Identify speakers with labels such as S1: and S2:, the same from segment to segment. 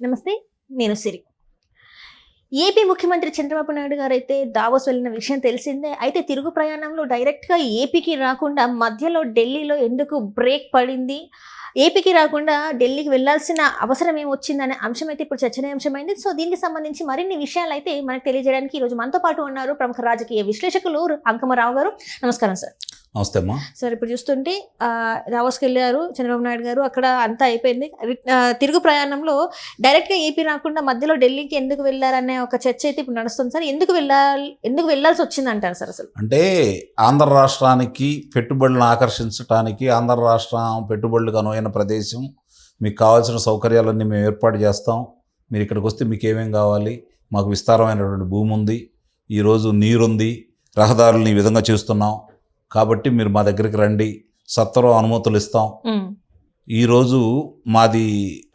S1: నమస్తే నేను సిరి. ఏపీ ముఖ్యమంత్రి చంద్రబాబు నాయుడు గారు అయితే దావోస్ వెళ్ళిన విషయం తెలిసిందే. అయితే తిరుగు ప్రయాణంలో డైరెక్ట్గా ఏపీకి రాకుండా మధ్యలో ఢిల్లీలో ఎందుకు బ్రేక్ పడింది? ఏపీకి రాకుండా ఢిల్లీకి వెళ్ళాల్సిన అవసరం ఏమొచ్చిందనే అంశం అయితే ఇప్పుడు చర్చనీయాంశమైంది. సో దీనికి సంబంధించి మరిన్ని విషయాలు అయితే మనకు తెలియజేయడానికి ఈరోజు మనతో పాటు ఉన్నారు ప్రముఖ రాజకీయ విశ్లేషకులు అంకమరావు గారు. నమస్కారం సార్.
S2: నమస్తే అమ్మా
S1: సార్ ఇప్పుడు చూస్తుంటే దావోస్కి వెళ్ళారు చంద్రబాబు నాయుడు గారు. అక్కడ అంతా అయిపోయింది. తిరుగు ప్రయాణంలో డైరెక్ట్గా ఏపీ రాకుండా మధ్యలో ఢిల్లీకి ఎందుకు వెళ్ళారనే ఒక చర్చ అయితే ఇప్పుడు నడుస్తుంది సార్. ఎందుకు వెళ్ళాలి ఎందుకు వెళ్ళాల్సి వచ్చింది అంటారు సార్ అసలు?
S2: అంటే ఆంధ్ర రాష్ట్రానికి పెట్టుబడులను ఆకర్షించడానికి ఆంధ్ర రాష్ట్రం పెట్టుబడులకు అనువైన ప్రదేశం. మీకు కావాల్సిన సౌకర్యాలన్నీ మేము ఏర్పాటు చేస్తాం. మీరు ఇక్కడికి వస్తే మీకు ఏమేం కావాలి? మాకు విస్తారమైనటువంటి భూమి ఉంది ఈరోజు నీరుంది. రహదారులను ఈ విధంగా చేస్తున్నాం. కాబట్టి మీరు మా దగ్గరికి రండి. సత్వరం అనుమతులు ఇస్తాం ఈరోజు మాది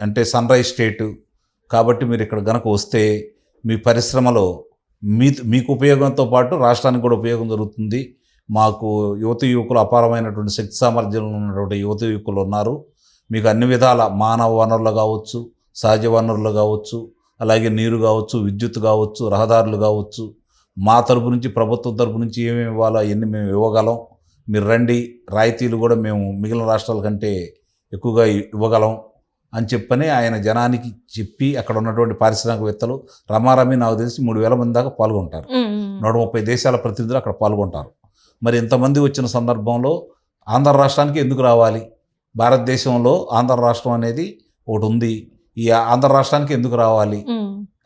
S2: అంటే సన్ రైజ్ స్టేటు కాబట్టి మీరు ఇక్కడ గనక వస్తే మీ పరిశ్రమలో మీ మీకు ఉపయోగంతో పాటు రాష్ట్రానికి కూడా ఉపయోగం జరుగుతుంది. మాకు యువత యువకులు అపారమైనటువంటి శక్తి సామర్థ్యం ఉన్నటువంటి యువత యువకులు ఉన్నారు. మీకు అన్ని విధాల మానవ వనరులు కావచ్చు సహజ వనరులు కావచ్చు అలాగే నీరు కావచ్చు విద్యుత్ కావచ్చు రహదారులు కావచ్చు మా తరపు నుంచి ప్రభుత్వం తరపు నుంచి ఏమేమి ఇవ్వాలో అవన్నీ మేము ఇవ్వగలం. మీరు రండి రాయితీలు కూడా మేము మిగిలిన రాష్ట్రాల కంటే ఎక్కువగా ఇవ్వగలం అని చెప్పని ఆయన జనానికి చెప్పి అక్కడ ఉన్నటువంటి పారిశ్రామికవేత్తలు రమారమి నాకు తెలిసి మూడు వేల మంది దాకా పాల్గొంటారు. నూట ముప్పై దేశాల ప్రతినిధులు అక్కడ పాల్గొంటారు. మరి ఇంతమంది వచ్చిన సందర్భంలో ఆంధ్ర రాష్ట్రానికి ఎందుకు రావాలి? భారతదేశంలో ఆంధ్ర రాష్ట్రం అనేది ఒకటి ఉంది. ఈ ఆంధ్ర రాష్ట్రానికి ఎందుకు రావాలి?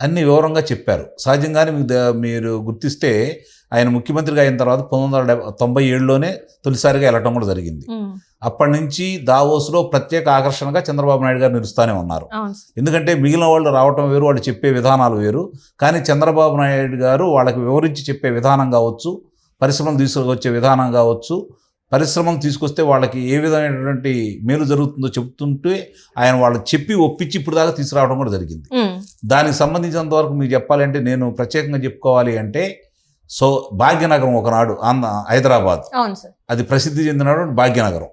S2: అన్ని వివరంగా చెప్పారు. సహజంగానే మీకు మీరు గుర్తిస్తే ఆయన ముఖ్యమంత్రిగా అయిన తర్వాత పంతొమ్మిది వందల తొంభై ఏడులోనే తొలిసారిగా వెళ్ళటం కూడా జరిగింది. అప్పటి నుంచి దావోస్లో ప్రత్యేక ఆకర్షణగా చంద్రబాబు నాయుడు గారు నిలుస్తూనే ఉన్నారు. ఎందుకంటే మిగిలిన వాళ్ళు రావటం వేరు వాళ్ళు చెప్పే విధానాలు వేరు. కానీ చంద్రబాబు నాయుడు గారు వాళ్ళకి వివరించి చెప్పే విధానం కావచ్చు పరిశ్రమలు తీసుకొచ్చే విధానం కావచ్చు పరిశ్రమలు తీసుకొస్తే వాళ్ళకి ఏ విధమైనటువంటి మేలు జరుగుతుందో చెప్తుంటే ఆయన వాళ్ళు చెప్పి ఒప్పించి ఇప్పుడు దాకా తీసుకురావడం కూడా జరిగింది. దానికి సంబంధించినంత వరకు మీకు చెప్పాలంటే నేను ప్రత్యేకంగా చెప్పుకోవాలి అంటే సో భాగ్యనగరం ఒకనాడు ఆంధ్ర హైదరాబాద్. అది ప్రసిద్ధి చెందినటువంటి భాగ్యనగరం.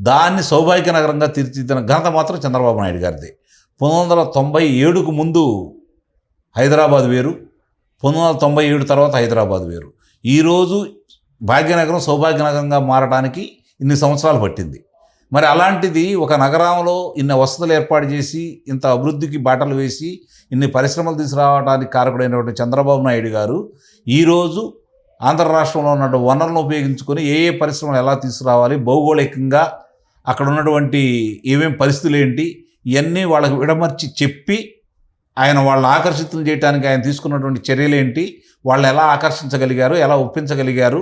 S2: దాన్ని సౌభాగ్యనగరంగా తీర్చిదిద్దిన ఘనత మాత్రం చంద్రబాబు నాయుడు గారిది. పంతొమ్మిది వందల తొంభై ఏడుకు ముందు హైదరాబాద్ వేరు పంతొమ్మిది వందల తొంభై ఏడు తర్వాత హైదరాబాద్ వేరు. ఈరోజు భాగ్యనగరం సౌభాగ్యనగరంగా మారడానికి ఇన్ని సంవత్సరాలు పట్టింది. మరి అలాంటిది ఒక నగరంలో ఇన్ని వసతులు ఏర్పాటు చేసి ఇంత అభివృద్ధికి బాటలు వేసి ఇన్ని పరిశ్రమలు తీసుకురావడానికి కారకుడైనటువంటి చంద్రబాబు నాయుడు గారు ఈరోజు ఆంధ్ర రాష్ట్రంలో ఉన్న వనరులను ఉపయోగించుకొని ఏ ఏ పరిశ్రమలు ఎలా తీసుకురావాలి భౌగోళికంగా అక్కడ ఉన్నటువంటి ఏమేం పరిస్థితులు ఏంటి ఇవన్నీ వాళ్ళకి విడమర్చి చెప్పి ఆయన వాళ్ళని ఆకర్షితులు చేయడానికి ఆయన తీసుకున్నటువంటి చర్యలు ఏంటి వాళ్ళని ఎలా ఆకర్షించగలిగారు ఎలా ఒప్పించగలిగారు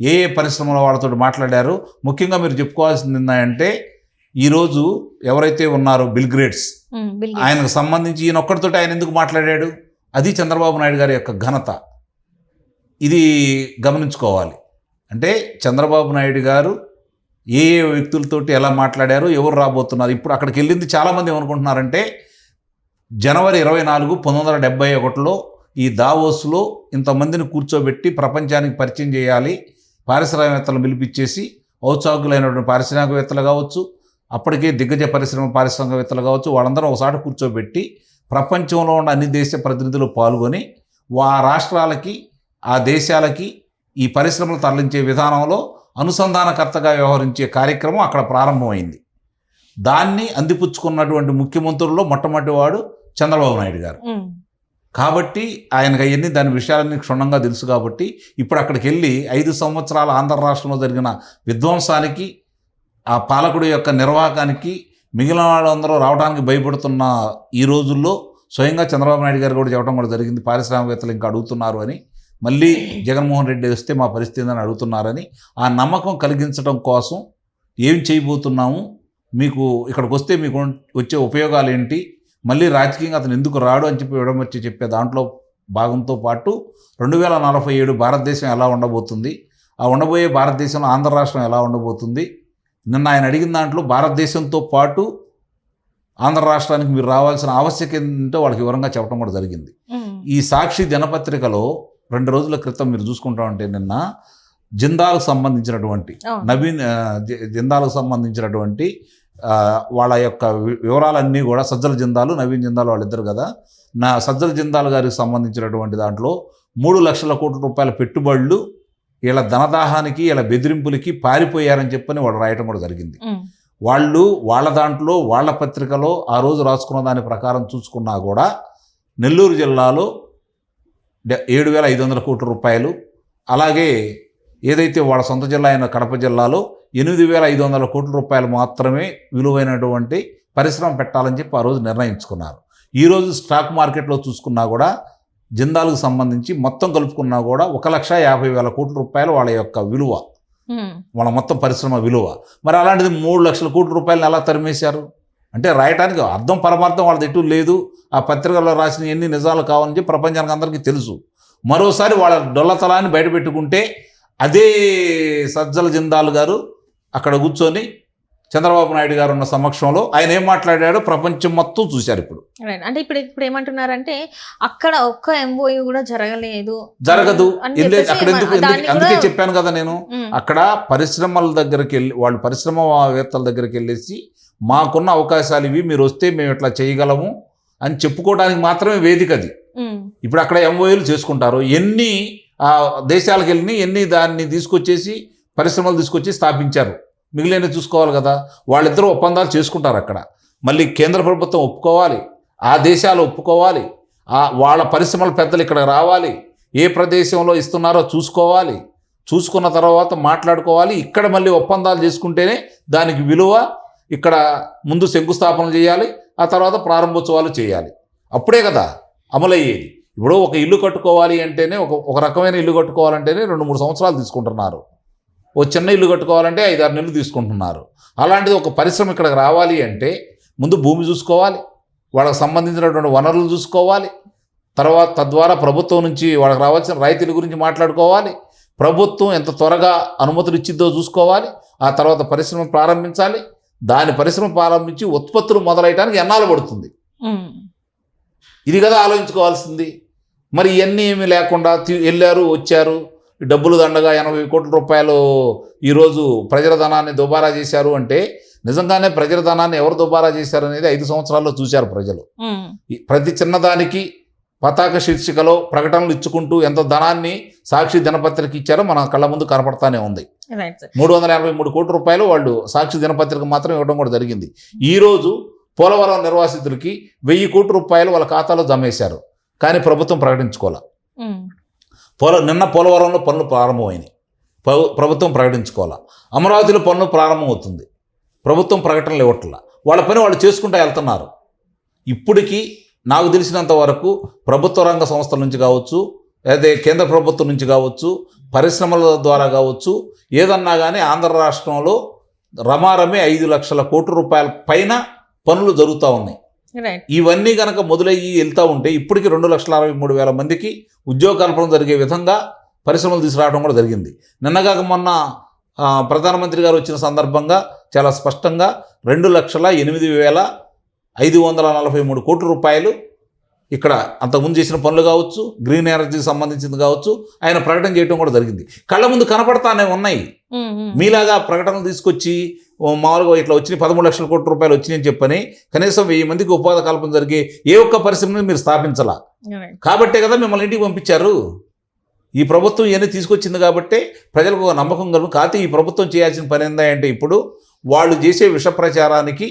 S2: ఏ ఏ పరిశ్రమల వాళ్ళతో మాట్లాడారు? ముఖ్యంగా మీరు చెప్పుకోవాల్సింది ఏంటంటే ఈరోజు ఎవరైతే ఉన్నారో బిల్ గ్రేట్స్. ఆయనకు సంబంధించి ఈయన ఒక్కడితోటి ఆయన ఎందుకు మాట్లాడాడు? అది చంద్రబాబు నాయుడు గారి యొక్క ఘనత. ఇది గమనించుకోవాలి. అంటే చంద్రబాబు నాయుడు గారు ఏ ఏ వ్యక్తులతోటి ఎలా మాట్లాడారు ఎవరు రాబోతున్నారు? ఇప్పుడు అక్కడికి వెళ్ళింది చాలామంది ఏమనుకుంటున్నారంటే జనవరి ఇరవై నాలుగు పంతొమ్మిది వందల డెబ్బై ఒకటిలో ఈ దావోస్లో ఇంతమందిని కూర్చోబెట్టి ప్రపంచానికి పరిచయం చేయాలి. పారిశ్రామికవేత్తలను పిలిపించేసి ఔత్సాహికులైనటువంటి పారిశ్రామికవేత్తలు కావచ్చు అప్పటికే దిగ్గజ పరిశ్రమ పారిశ్రామికవేత్తలు కావచ్చు వాళ్ళందరూ ఒకసారి కూర్చోబెట్టి ప్రపంచంలో ఉన్న అన్ని దేశ ప్రతినిధులు పాల్గొని ఆ రాష్ట్రాలకి ఆ దేశాలకి ఈ పరిశ్రమలు తరలించే విధానంలో అనుసంధానకర్తగా వ్యవహరించే కార్యక్రమం అక్కడ ప్రారంభమైంది. దాన్ని అందిపుచ్చుకున్నటువంటి ముఖ్యమంత్రుల్లో మొట్టమొదటి వాడు చంద్రబాబు నాయుడు గారు. కాబట్టి ఆయనకు అవన్నీ దాని విషయాలన్నీ క్షుణ్ణంగా తెలుసు కాబట్టి ఇప్పుడు అక్కడికి వెళ్ళి ఐదు సంవత్సరాల ఆంధ్ర రాష్ట్రంలో జరిగిన విధ్వంసానికి ఆ పాలకుడి యొక్క నిర్వాహకానికి మిగిలిన వాళ్ళందరూ రావడానికి భయపడుతున్న ఈ రోజుల్లో స్వయంగా చంద్రబాబు నాయుడు గారు కూడా చెప్పడం కూడా జరిగింది. పారిశ్రామికవేత్తలు ఇంకా అడుగుతున్నారు అని. మళ్ళీ జగన్మోహన్ రెడ్డి వస్తే మా పరిస్థితి అని అడుగుతున్నారని. ఆ నమ్మకం కలిగించడం కోసం ఏం చేయబోతున్నాము? మీకు ఇక్కడికి వస్తే మీకు వచ్చే ఉపయోగాలు ఏంటి? మళ్ళీ రాజకీయంగా అతను ఎందుకు రాడు అని చెప్పి విడమర్చి చెప్పే దాంట్లో భాగంతో పాటు రెండు వేల నలభై ఏడు భారతదేశం ఎలా ఉండబోతుంది? ఆ ఉండబోయే భారతదేశంలో ఆంధ్ర రాష్ట్రం ఎలా ఉండబోతుంది? నిన్న ఆయన అడిగిన దాంట్లో భారతదేశంతో పాటు ఆంధ్ర రాష్ట్రానికి మీరు రావాల్సిన ఆవశ్యకత ఏంటో వాళ్ళకి వివరంగా చెప్పడం కూడా జరిగింది. ఈ సాక్షి దినపత్రికలో రెండు రోజుల క్రితం మీరు చూసుకుంటా ఉంటే నిన్న జిందాలకు సంబంధించినటువంటి. నవీన్ జిందాలకు సంబంధించినటువంటి వాళ్ళ యొక్క వివరాలన్నీ కూడా సజ్జల జిందాలు నవీన్ జిందాలు వాళ్ళిద్దరు కదా. నా సజ్జల జిందాల్ గారికి సంబంధించినటువంటి దాంట్లో మూడు లక్షల కోట్ల రూపాయల పెట్టుబడులు వీళ్ళ ధనదాహానికి వీళ్ళ బెదిరింపులకి పారిపోయారని చెప్పని వాళ్ళు రాయటం కూడా జరిగింది. వాళ్ళు వాళ్ళ దాంట్లో వాళ్ళ పత్రికలో ఆ రోజు రాసుకున్న దాని ప్రకారం చూసుకున్నా కూడా నెల్లూరు జిల్లాలో ఏడు వేల ఐదు వందల కోట్ల రూపాయలు. అలాగే ఏదైతే వాళ్ళ సొంత జిల్లా అయిన కడప జిల్లాలో ఎనిమిది వేల ఐదు వందల కోట్ల రూపాయలు మాత్రమే విలువైనటువంటి పరిశ్రమ పెట్టాలని చెప్పి ఆ రోజు నిర్ణయించుకున్నారు. ఈరోజు స్టాక్ మార్కెట్లో చూసుకున్నా కూడా జిందాల్కు సంబంధించి మొత్తం కలుపుకున్నా కూడా ఒక లక్ష యాభై వేల కోట్ల రూపాయలు వాళ్ళ యొక్క విలువ. వాళ్ళ మొత్తం పరిశ్రమ విలువ. మరి అలాంటిది మూడు లక్షల కోట్ల రూపాయలను ఎలా తరిమేశారు? అంటే రాయటానికి అర్థం పరమార్థం వాళ్ళది ఎటు లేదు. ఆ పత్రికల్లో రాసిన ఎన్ని నిజాలు కావాలని చెప్పి ప్రపంచానికి అందరికీ తెలుసు. మరోసారి వాళ్ళ డొల్లతలాన్ని బయటపెట్టుకుంటే అదే సజ్జల జిందాల్ గారు అక్కడ కూర్చొని చంద్రబాబు నాయుడు గారు ఉన్న సమక్షంలో ఆయన ఏం మాట్లాడాడో ప్రపంచం మొత్తం చూశారు ఇప్పుడు.
S1: అంటే ఇప్పుడు ఇప్పుడు ఏమంటున్నారంటే అక్కడ ఒక్క ఎంఓయూ కూడా జరగలేదు.
S2: జరగదు. అక్కడ ఎందుకు అందుకే చెప్పాను కదా నేను. అక్కడ పరిశ్రమల దగ్గరికి వెళ్ళి వాళ్ళు పరిశ్రమవేత్తల దగ్గరికి వెళ్ళేసి మాకున్న అవకాశాలు ఇవి మీరు వస్తే మేము ఇట్లా చేయగలము అని చెప్పుకోవడానికి మాత్రమే వేదిక అది. ఇప్పుడు అక్కడ ఎంఓఏలు చేసుకుంటారు. ఎన్ని ఆ, దేశాలకు వెళ్ళి ఎన్ని దాన్ని తీసుకొచ్చేసి పరిశ్రమలు తీసుకొచ్చి స్థాపించారు. మిగిలిన చూసుకోవాలి కదా. వాళ్ళిద్దరూ ఒప్పందాలు చేసుకుంటారు అక్కడ. మళ్ళీ కేంద్ర ప్రభుత్వం ఒప్పుకోవాలి. ఆ దేశాలు ఒప్పుకోవాలి. ఆ వాళ్ళ పరిశ్రమల పెద్దలు ఇక్కడ రావాలి. ఏ ప్రదేశంలో ఇస్తున్నారో చూసుకోవాలి. చూసుకున్న తర్వాత మాట్లాడుకోవాలి. ఇక్కడ మళ్ళీ ఒప్పందాలు చేసుకుంటేనే దానికి విలువ ఇక్కడ ముందు శంకుస్థాపన చేయాలి. ఆ తర్వాత ప్రారంభోత్సవాలు చేయాలి. అప్పుడే కదా అమలయ్యేది. ఇప్పుడు ఒక ఇల్లు కట్టుకోవాలి అంటేనే ఒక ఒక రకమైన ఇల్లు కట్టుకోవాలంటేనే రెండు మూడు సంవత్సరాలు తీసుకుంటున్నారు. ఓ చిన్న ఇల్లు కట్టుకోవాలంటే ఐదారు నెలలు తీసుకుంటున్నారు. అలాంటిది ఒక పరిశ్రమ ఇక్కడికి రావాలి అంటే ముందు భూమి చూసుకోవాలి వాళ్ళకి సంబంధించినటువంటి వనరులు చూసుకోవాలి తర్వాత తద్వారా ప్రభుత్వం నుంచి వాళ్ళకి రావాల్సిన రైతుల గురించి మాట్లాడుకోవాలి ప్రభుత్వం ఎంత త్వరగా అనుమతులు ఇచ్చిద్దో చూసుకోవాలి ఆ తర్వాత పరిశ్రమ ప్రారంభించాలి దాని పరిశ్రమ ప్రారంభించి ఉత్పత్తులు మొదలయటానికి ఎన్నాళ్ళు పడుతుంది? ఇది కదా ఆలోచించుకోవాల్సింది. మరి ఇవన్నీ ఏమీ లేకుండా వెళ్ళారు వచ్చారు డబ్బులు దండగా ఎనభై కోట్ల రూపాయలు ఈరోజు ప్రజల ధనాన్ని దుబారా చేశారు అంటే నిజంగానే ప్రజల ధనాన్ని ఎవరు దుబారా చేశారు అనేది ఐదు సంవత్సరాల్లో చూశారు ప్రజలు. ప్రతి చిన్నదానికి పతాక శీర్షికలో ప్రకటనలు ఇచ్చుకుంటూ ఎంత ధనాన్ని సాక్షి దినపత్రిక ఇచ్చారో మన కళ్ళ ముందు కనపడతానే ఉంది. మూడు వందల ఎనభై మూడు కోట్ల రూపాయలు వాళ్ళు సాక్షి దినపత్రిక మాత్రం ఇవ్వడం కూడా జరిగింది. ఈరోజు పోలవరం నిర్వాసితులకి వెయ్యి కోట్ల రూపాయలు వాళ్ళ ఖాతాలో జమేశారు. కానీ ప్రభుత్వం ప్రకటించుకోవాలి పోల నిన్న పోలవరంలో పనులు ప్రారంభమైనాయి. ప్రభుత్వం ప్రకటించుకోవాలా? అమరావతిలో పనులు ప్రారంభమవుతుంది. ప్రభుత్వం ప్రకటనలు ఇవ్వట్లా? వాళ్ళ పని వాళ్ళు చేసుకుంటూ వెళ్తున్నారు. ఇప్పటికీ నాకు తెలిసినంత వరకు ప్రభుత్వ రంగ సంస్థల నుంచి కావచ్చు అదే కేంద్ర ప్రభుత్వం నుంచి కావచ్చు పరిశ్రమల ద్వారా కావచ్చు ఏదన్నా కానీ ఆంధ్ర రాష్ట్రంలో రమారమే ఐదు లక్షల కోట్ల రూపాయల పైన పనులు జరుగుతూ ఉన్నాయి. ఇవన్నీ కనుక మొదలయ్యి వెళ్తూ ఉంటే ఇప్పటికి రెండు లక్షల అరవై మూడు వేల మందికి ఉద్యోగ కల్పన జరిగే విధంగా పరిశ్రమలు తీసుకురావడం కూడా జరిగింది. నిన్నగాక మొన్న ప్రధానమంత్రి గారు వచ్చిన సందర్భంగా చాలా స్పష్టంగా రెండు లక్షల ఎనిమిది వేల ఐదు వందల నలభై మూడు కోట్ల రూపాయలు ఇక్కడ అంతకుముందు చేసిన పనులు కావచ్చు గ్రీన్ ఎనర్జీకి సంబంధించింది కావచ్చు ఆయన ప్రకటన చేయడం కూడా జరిగింది. కళ్ళ ముందు కనపడతానే ఉన్నాయి. మీలాగా ప్రకటనలు తీసుకొచ్చి మామూలుగా ఇట్లా వచ్చినాయి పదమూడు లక్షల కోట్ల రూపాయలు వచ్చినాయని చెప్పని కనీసం వెయ్యి మందికి ఉపాధి కల్పన జరిగే ఏ ఒక్క పరిశ్రమని మీరు స్థాపించాల. కాబట్టే కదా మిమ్మల్ని ఇంటికి పంపించారు. ఈ ప్రభుత్వం ఇవన్నీ తీసుకొచ్చింది కాబట్టే ప్రజలకు ఒక నమ్మకం కలుగు. కాకపోతే ఈ ప్రభుత్వం చేయాల్సిన పని ఏంటంటే ఇప్పుడు వాళ్ళు చేసే విష ప్రచారానికి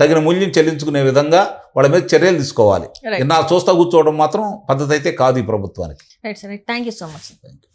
S2: తగిన మూల్యం చెల్లించుకునే విధంగా వాళ్ళ మీద చర్యలు తీసుకోవాలి. నా చూస్తా కూర్చోవడం మాత్రం పద్ధతి అయితే కాదు ఈ ప్రభుత్వానికి.
S1: Right sir thank you so much
S2: thank you